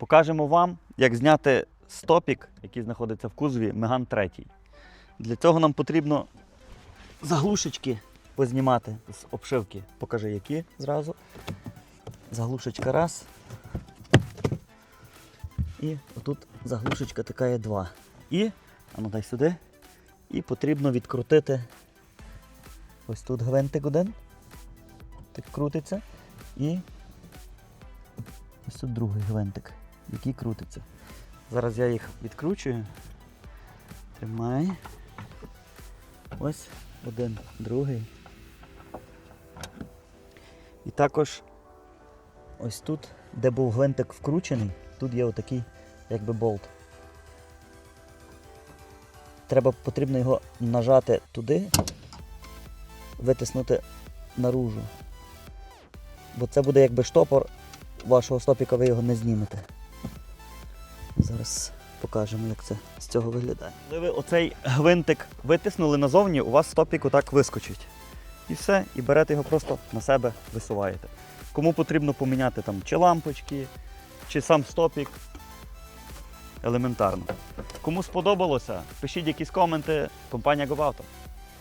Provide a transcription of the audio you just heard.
Покажемо вам, як зняти стопік, який знаходиться в кузові Меган 3. Для цього нам потрібно заглушечки познімати з обшивки. Покажи, які зразу. Заглушечка раз. І отут заглушечка така є два. І, а ну дай сюди. І потрібно відкрутити ось тут гвинтик один. Так крутиться. І ось тут другий гвинтик, який крутиться. Зараз я їх відкручую. Тримай. Ось один, другий. І також ось тут, де був гвинтик вкручений, тут є отакий якби болт. Треба потрібно його нажати туди, витиснути наружу. Бо це буде якби штопор вашого стопіка, ви його не знімете. Зараз покажемо, як це з цього виглядає. Коли ви оцей гвинтик витиснули назовні, у вас стопік отак вискочить. І все, і берете його просто на себе висуваєте. Кому потрібно поміняти там чи лампочки, чи сам стопік. Елементарно. Кому сподобалося, пишіть якісь коменти. Компанія GoAuto.